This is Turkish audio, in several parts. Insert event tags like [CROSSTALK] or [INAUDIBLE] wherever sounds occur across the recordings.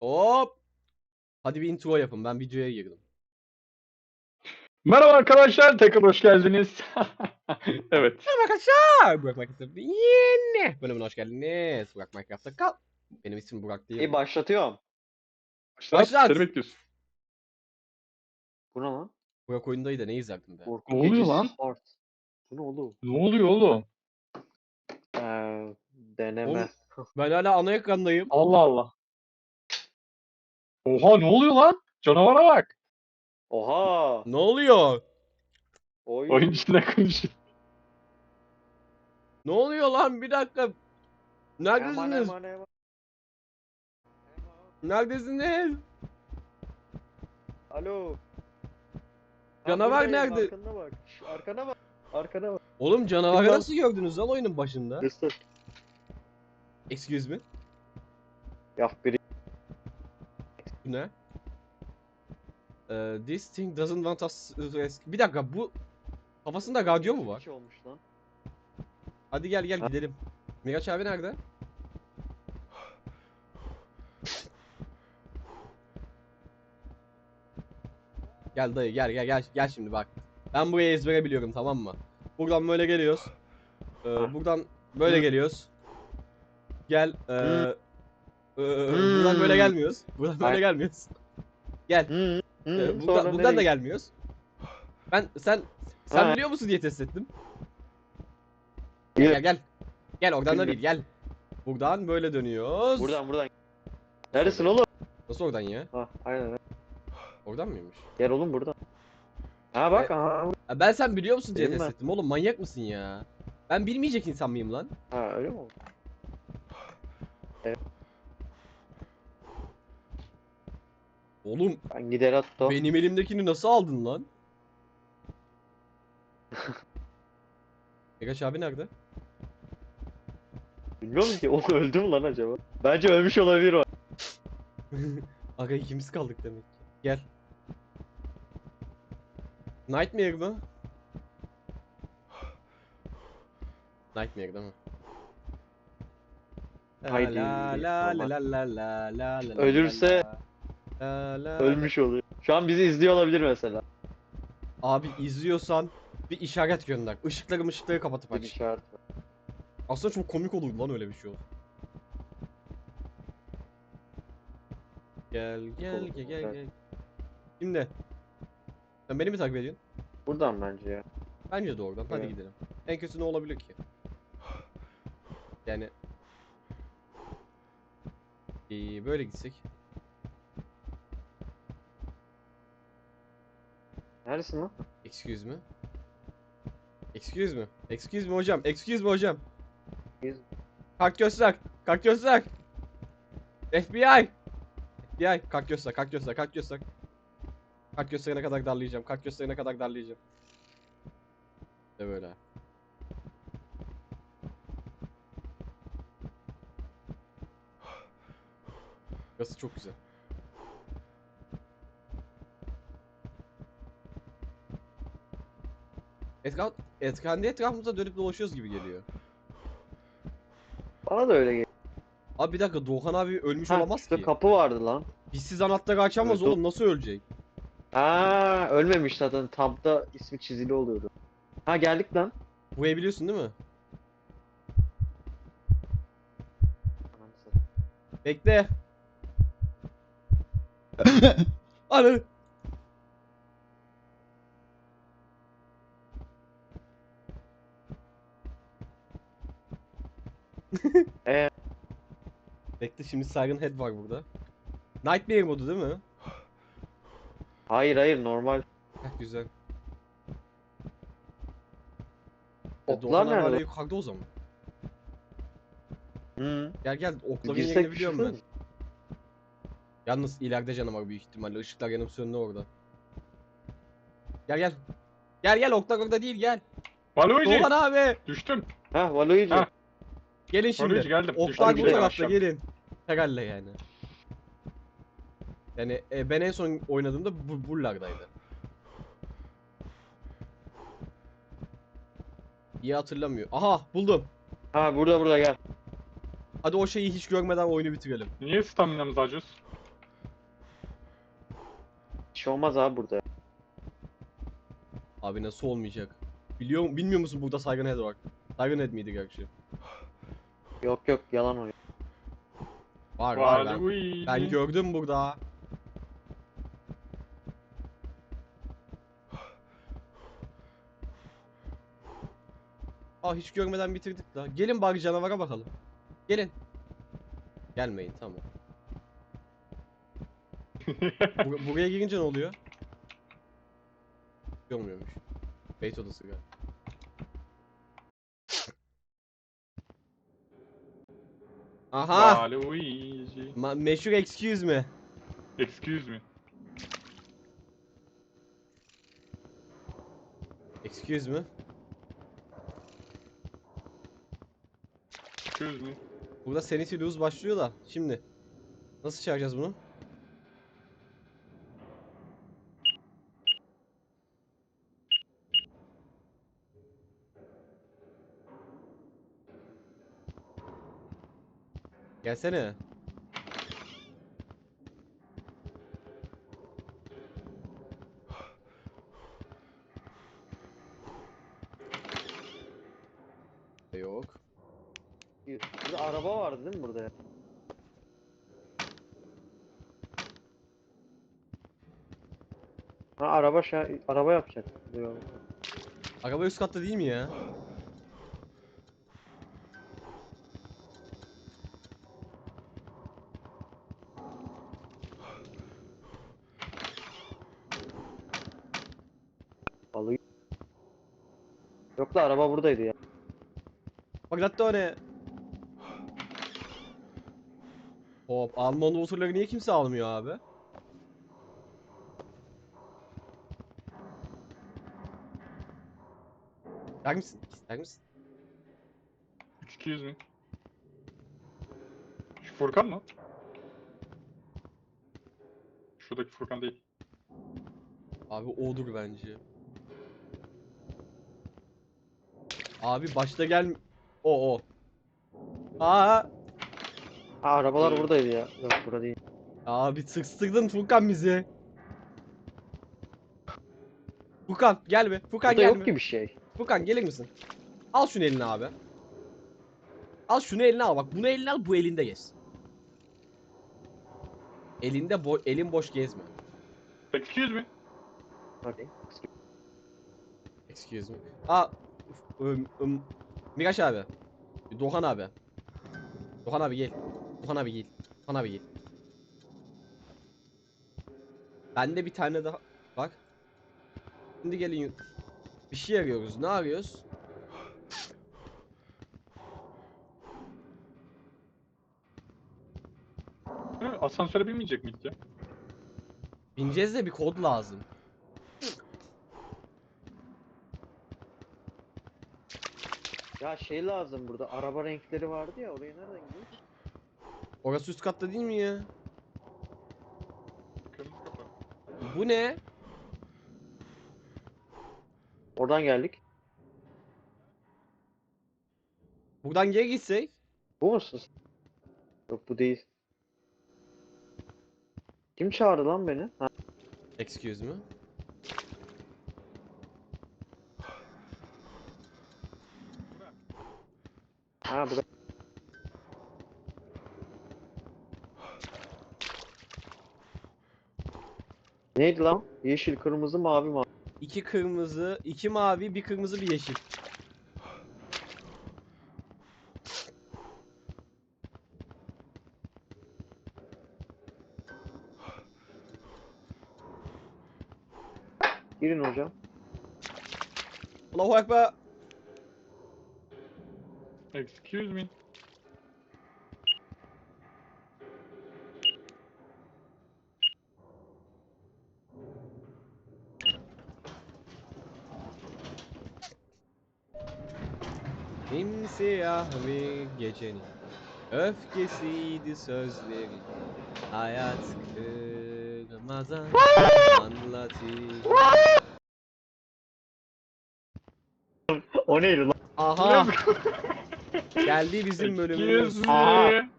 Hop. Hadi bir intro yapın. Ben videoya girdim. Merhaba arkadaşlar, tekrar hoş geldiniz. [LAUGHS] evet. Merhaba arkadaşlar. Burak Minecraft'ta yeni bölümüne hoş geldiniz. Burak Minecraft'ta kal. Benim ismim Burak değil. İyi başlatıyorum. Başlat, Başlat. seni bekliyoruz. Bu ne lan? Burak oyundaydı ne izlerdim be. Korku Ne oluyor Gecesi lan? Part. Bu ne oğlum? Ne oluyor oğlum? Ee, deneme. Oğlum. Ben hala ana ekrandayım. Allah Allah. Oha ne oluyor lan? Canavara bak. Oha! Ne oluyor? Oy. Oyun içinde konuşuyor. Ne oluyor lan? Bir dakika. Neredesiniz? Neredesiniz? Alo. Canavar buradayım, nerede? Arkana bak. Şş, Arkana bak. Arkana bak. Oğlum canavarı lan? nasıl gördünüz lan oyunun başında? Excuse me. Ya biri. Ne? Ee, this thing doesn't want us to rescue. Bir dakika bu kafasında radyo mu var? Olmuş lan. Hadi gel gel Ha. gidelim. Miraç abi nerede? Gel dayı gel gel gel gel şimdi bak. Ben burayı ezbere biliyorum tamam mı? Buradan böyle geliyoruz. Ee, buradan böyle geliyoruz. Gel. Hı. Ee, buradan böyle Hı. gelmiyoruz. Buradan böyle Ay. gelmiyoruz. Gel. Hı, hı, Ee, sonra buradan, buradan da nereye- gelmiyoruz. Ben sen sen Ha. biliyor musun diye test ettim. Gel. Gel gel. Gel oradan da değil gel. Buradan böyle dönüyoruz. Buradan buradan. Neredesin oğlum? Nasıl oradan ya? Ha, aynen. Oradan mıymış? Gel oğlum buradan. Ha bak. Aha. Ha, ben sen biliyor musun diye Benim test ben. ettim. Oğlum manyak mısın ya? Ben bilmeyecek insan mıyım lan? Ha öyle mi oldu? Oğlum Ben gider hatta. benim elimdekini nasıl aldın lan? [LAUGHS] Egaç abi nerede? Bilmiyorum ki o öldü mü lan acaba? Bence ölmüş olabilir o. [LAUGHS] Aga ikimiz kaldık demek ki. Gel. Nightmare mı? Nightmare değil mi? La Haydi, la la la normal. la la la la la Ölürse- la la la Ölmüş oluyor. Şu an bizi izliyor olabilir mesela. Abi izliyorsan bir işaret gönder. Işıkları ışıkları kapatıp Bir aç. işaret var. Aslında çok komik olur lan öyle bir şey olur. Gel gel gel gel gel. Şimdi. Sen beni mi takip ediyorsun? Buradan bence ya. Bence de oradan. Hadi Evet. gidelim. En kötü ne olabilir ki? Yani ee, böyle gitsek. Neredesin lan? Excuse me. Excuse me. Excuse me hocam. Excuse me hocam. Excuse- Kalk göster. Kalk göster. FBI. FBI. Kalk göster. Kalk göster. Kalk göster. Kalk gösterene kadar darlayacağım. Kalk gösterene kadar darlayacağım. İşte böyle. Burası çok güzel. Etraf, et, kendi etrafımıza dönüp dolaşıyoruz gibi geliyor. Bana da öyle geliyor. Abi bir dakika Doğan abi ölmüş Ha, olamaz şurada ki. kapı vardı lan. Bizsiz anahtarı açamaz Evet, oğlum nasıl ölecek? Ha, ölmemiş zaten. Tabda ismi çizili oluyordu. Ha geldik lan. Burayı biliyorsun değil mi? Bekle. [LAUGHS] Anı. Ee? Bekle şimdi Siren Head var burada. Nightmare modu değil mi? Hayır hayır normal. Heh güzel. E, Oklar Doğan abi hala nerede? yukarıda o zaman. Hı. Gel gel okların Girsek yerini biliyorum ben. Yalnız ileride canavar büyük ihtimalle. Işıklar yanıp söndü orada. Gel gel. Gel gel oklar orada değil gel. Valoyci, Doğan abi. düştüm. Ha Valoy'cu. Ha. Gelin şimdi. Valoyci geldim. Düştüm bu tarafta gelin. Herhalde yani. Yani e, ben en son oynadığımda bu buralardaydı. İyi hatırlamıyor. Aha buldum. Ha burada burada gel. Hadi o şeyi hiç görmeden oyunu bitirelim. Niye staminamızı acıyoruz? şey olmaz abi burada. Abi nasıl olmayacak? Biliyor bilmiyor musun burada Saygın Head var? Saygın Head miydi gerçi? Yok yok yalan o. Var var ben. Ben gördüm burada. Aa hiç görmeden bitirdik la. Gelin bari canavara bakalım. Gelin. Gelmeyin tamam. [LAUGHS] Bur- buraya girince ne oluyor? Görmüyormuş. Beyt odası galiba. Aha! Waluigi. Ma meşhur excuse me. Excuse me. Excuse me. Excuse me. Burada Sanity Lose başlıyor da. Şimdi. Nasıl çağıracağız bunu? Gelsene. Yok. Burada araba vardı değil mi burada? Ha araba şey araba yapacak. Diyor. Araba üst katta değil mi ya? Da araba buradaydı ya. Bak hatta o ne? Hop, Alman motorları niye kimse almıyor abi? İster misin? İster misin? Excuse me. Şu Furkan mı? Şuradaki Furkan değil. Abi odur bence. Abi başta gel... O o. Aa, Ha arabalar buradaydı ya. Yok burada değil. abi sıkstırdın Furkan bizi. Furkan gel be. Furkan Burada gel yok be. ki bir şey. Furkan gelir misin? Al şunu eline abi. Al şunu eline al. Bak bunu eline al bu elinde gez. Elinde bo elin boş gezme. Excuse me. Hadi. Excuse me. Aa, ım, ım, Miraç abi. Doğan abi. Doğan abi gel. Doğan abi gel. Doğan abi gel. Bende bir tane daha bak. Şimdi gelin. Bir şey arıyoruz. Ne arıyoruz? Asansöre binmeyecek miydik ya? Bineceğiz de bir kod lazım. Ya şey lazım burada. Araba renkleri vardı ya. Oraya nereden gidiyoruz? Orası üst katta değil mi ya? Kırmızı kapı. Bu ne? Oradan geldik. Buradan geri gitsek. Bu musun? Yok bu değil. Kim çağırdı lan beni? Ha, Excuse me. Ha burada. Neydi lan? Yeşil, kırmızı, mavi, mavi. İki kırmızı, iki mavi, bir kırmızı, bir yeşil. Girin hocam. Allahu Ekber. Excuse me. Simsiyah bir gecenin öfkesiydi sözleri Hayat kırmadan anlatayım O neydi lan? Aha [LAUGHS] geldi bizim bölümümüz Excuse Aa. me.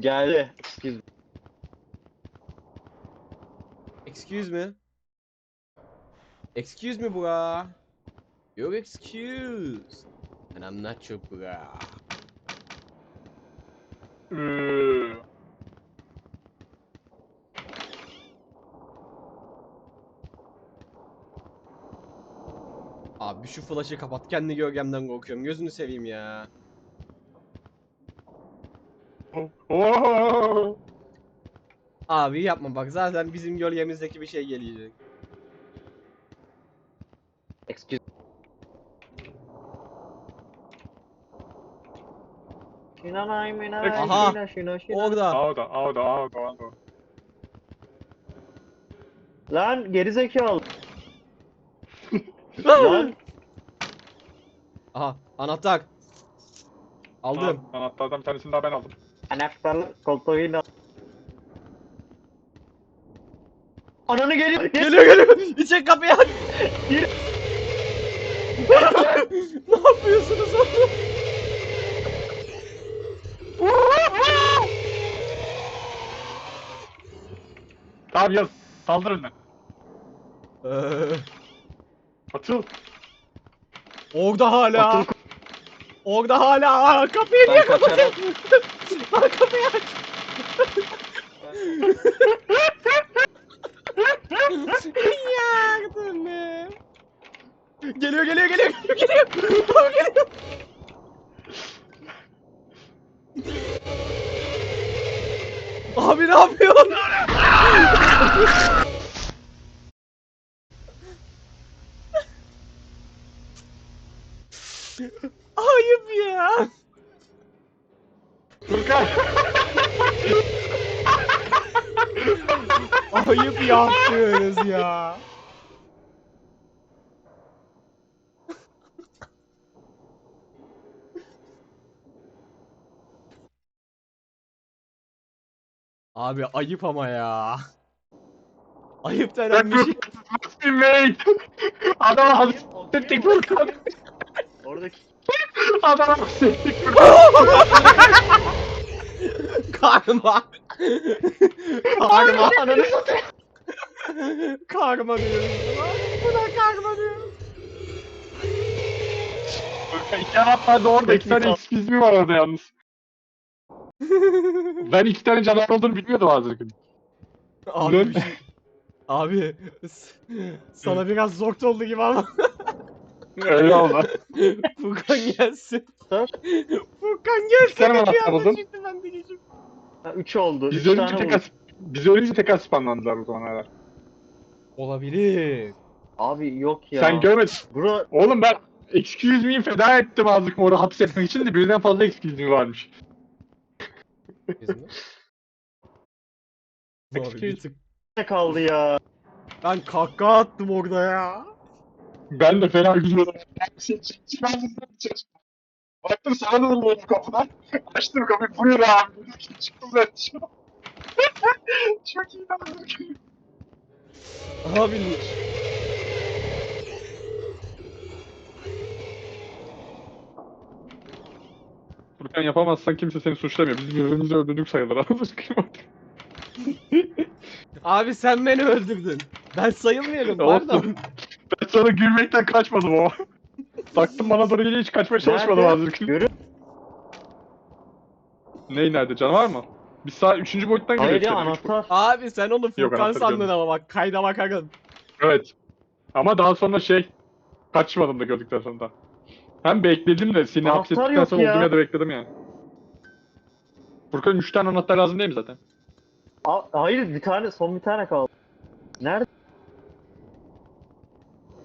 Geldi. Excuse me. Excuse me. Excuse me bro. You're excused. And I'm not your bro. Ee, Abi şu flash'ı kapat. Kendi gölgemden korkuyorum. Gözünü seveyim ya. [LAUGHS] Abi yapma bak zaten bizim gölgemizdeki bir şey gelecek. Excuse. Şinanay minay, Aha! şina şina şina. Orada. Orada, orada, orada, orada. Lan gerizekalı. Lan Aha anahtar. Aldım. Ha, Anahtardan bir tanesini daha ben aldım. anahtarlık koltuğuyla. Ananı geliyor. Geliyor geliyor. İçek kapıyı aç. Gir. [LAUGHS] ne yapıyorsunuz oğlum? Tamam yaz. Saldır önüne. Ee, Atıl. Orada hala. Atıl- Orada hala. Aa, kapıyı niye Ben kaçarım. [LAUGHS] kapatıyorsun? Lan kapıyı aç. Yardım [LAUGHS] be. Geliyor geliyor geliyor geliyor geliyor. Abi geliyor. Abi ne yapıyorsun? Ayıp ya. Furkan. Ayıp yaptınız ya. Abi ayıp ama ya. [LAUGHS] Ayıp denen bir şey. Teammate. Adama hapis ettik Furkan. Oradaki Adama hapis ettik Furkan. [LAUGHS] Karma. Karma. ananı [LAUGHS] satayım. karma diyoruz. Buna karma diyoruz. Furkan iki anahtar da orada. iki tane excuse me var orada yalnız. [LAUGHS] Ben iki tane canavar olduğunu bilmiyordum hazır. Abi, bir şey- abi s- sana biraz zor oldu gibi ama Öyle oldu. [LAUGHS] Furkan gelsin. Dur. Furkan gelsin. Ben de geçeyim. Ha, Üç oldu. Biz Üç ölünce tane tekrar vurdu. biz ölünce tekrar spamlandılar o zaman herhalde. Olabilir. Abi yok ya. Sen görmedin. Bro Oğlum ben excuse me'yi feda ettim azlık moru hapsetmek için de birden fazla excuse me varmış. Mi? Abi bir tık. ne kaldı ya? Ben kahkaha attım orada ya. Ben de fena gülüyorum. Baktım sana da vurmuyorum kapıdan. Açtım kapıyı buyur abi. Çıktım ben. [LAUGHS] Çok iyi davranıyor. Abi Furkan yapamazsan kimse seni suçlamıyor. Biz birbirimizi öldürdük sayılır. [LAUGHS] [LAUGHS] Abi sen beni öldürdün. Ben sayılmıyorum pardon. Olsun. ben sana gülmekten kaçmadım o. [LAUGHS] Baktım bana doğru geliyor hiç kaçmaya çalışmadım Nerede? hazır. Görün. Ney nerede? Canavar mı? Biz sağ 3. boyuttan Hayır geliyor. ya içeri. anahtar. Abi sen onu Furkan anahtarı sandın ama bak kayda bakarın. Evet. Ama daha sonra şey kaçmadım da gördükten sonra. Hem bekledim de seni Anahtar hapsettikten yok sonra ya. olduğum yerde bekledim yani. Furkan 3 tane anahtar lazım değil mi zaten? Aa, hayır bir tane son bir tane kaldı. Nerede?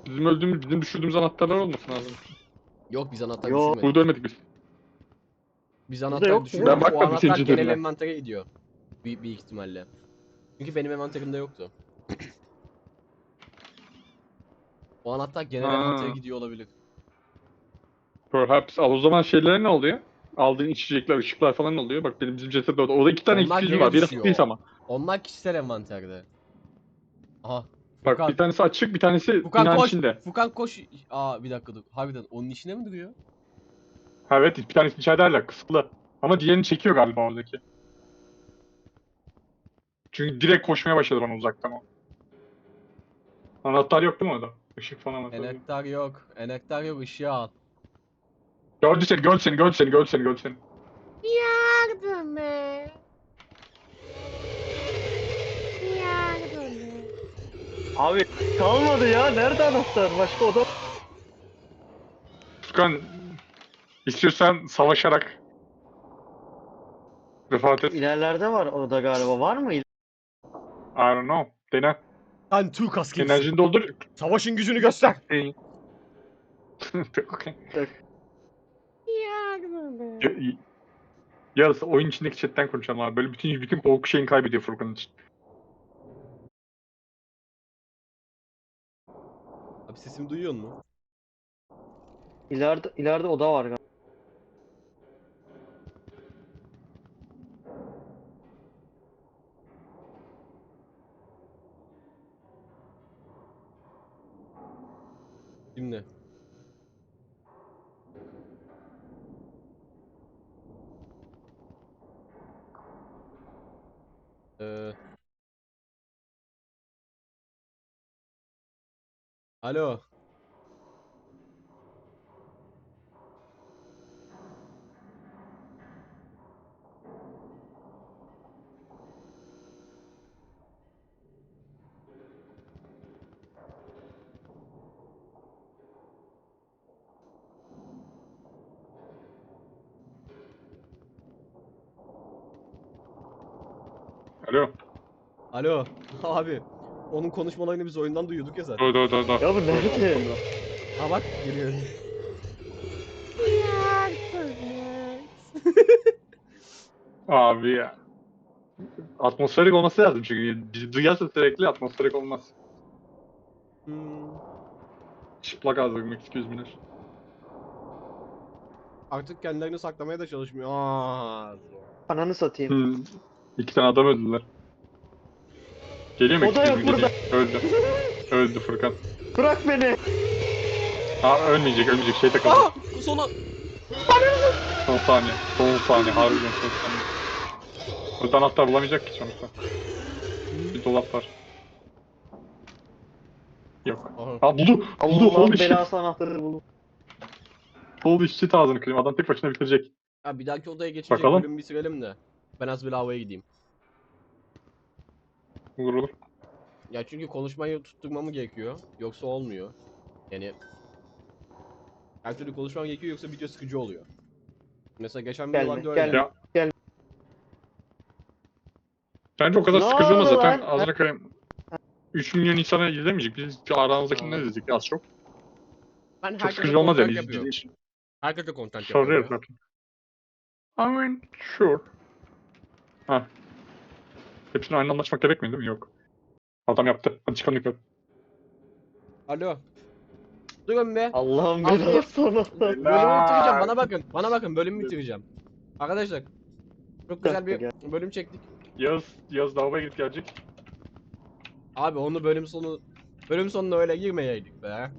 Bizim öldüğümüz, bizim düşürdüğümüz anahtarlar olmasın lazım. Yok biz anahtar Yok. düşürmedik. Burada ölmedik biz. Biz Burada anahtar yok düşürmedik. Ben bakmadım o anahtar senin genel envantere gidiyor. Büyük, büyük ihtimalle. Çünkü benim envanterimde yoktu. [CLEARS THROAT] o anahtar genel Ha. envantere gidiyor olabilir. Perhaps. Al o zaman şeyler ne oluyor? Aldığın içecekler, ışıklar falan ne oluyor? Bak benim bizim ceset orada. Orada iki tane Onlar geri var. Biri düşüyor. değil ama. Onlar kişisel envanterde. Aha. Bak Furkan. bir tanesi açık, bir tanesi Furkan binanın koş. içinde. Furkan koş. Aa bir dakika dur. Harbiden onun içine mi duruyor? Ha, evet bir tanesi içeride hala kısıtlı. Ama diğerini çekiyor galiba oradaki. Çünkü direkt koşmaya başladı bana uzaktan o. Anahtar yok değil mi orada? Işık falan anahtar yok. Enektar yok. Enektar yok ışığı al. Gördü seni, gördü seni, gördü seni, gördü seni, gördü seni. Yardım et. Yardım et. Abi kalmadı ya. Nerede anahtar? Başka oda. Furkan, istiyorsan savaşarak vefat et. I İlerlerde var oda galiba. Var mı? don't know. Dene. Sen Türk askerisin. Enerjini doldur. Savaşın gücünü göster. [LAUGHS] Okay. Y- Yarısı oyun içindeki chatten konuşalım abi. Böyle bütün bütün korku şeyini kaybediyor Furkan için. Abi sesimi duyuyor musun? İleride, ileride oda var galiba. Alo. Alo. Alo. [LAUGHS] Abi. Onun konuşmalarını biz oyundan duyuyorduk ya zaten. Dur dur dur dur. Ya bu nerede? Ha bak geliyor. Abi ya. Atmosferik olması lazım çünkü bizi duyarsa sürekli atmosferik olmaz. Hmm. Çıplak ağzı excuse me. Artık kendilerini saklamaya da çalışmıyor. Aa. Ananı satayım. Hmm. İki tane adam öldüler. Geliyor mu? O da yok burada. Öldü. Öldü Furkan. Bırak beni. Aa ölmeyecek ölmeyecek şey takıldı. Aa! Sona. Son saniye. Son saniye. Harbiden son saniye. Burada anahtar bulamayacak ki sonuçta. Bir dolap var. Yok. Aa buldu. Buldu. Allah'ın Holy shit. belası anahtarı buldum. Holy shit ağzını kırayım. Adam tek başına bitirecek. Ya bir dahaki odaya geçecek Bakalım. bölümü bitirelim de. Ben az bir lavaboya gideyim. Olur olur. Ya çünkü konuşmayı tutturmamı gerekiyor. Yoksa olmuyor. Yani her türlü konuşmam gerekiyor yoksa video sıkıcı oluyor. Mesela geçen Gelme, videolarda öyle. gelme. Ya. Gel. Bence o kadar Ne sıkıcı oldu zaten. lan? Kırayım. 3 milyon insana izlemeyecek. Biz aramızdakini ne izledik az çok. Ben Çok herkese sıkıcı olmaz content yani. yapıyorum. İzlediğin için. Herkese content Sorry yapıyorum. ya. zaten. I mean, sure. Ha. Hepsini aynı anda açmak gerekmiyor değil mi? Yok. Adam yaptı. Hadi çıkalım yukarı. Alo. Durun be. Allah'ın Abi- belası anahtar. Bölümü bitireceğim. Bana bakın. Bana bakın. Bölümü bitireceğim. Arkadaşlar. Çok güzel bir bölüm çektik. Yaz, Yaz lavaboya gidip gelecek. Abi onu bölüm sonu bölüm sonuna öyle girmeyeydik be.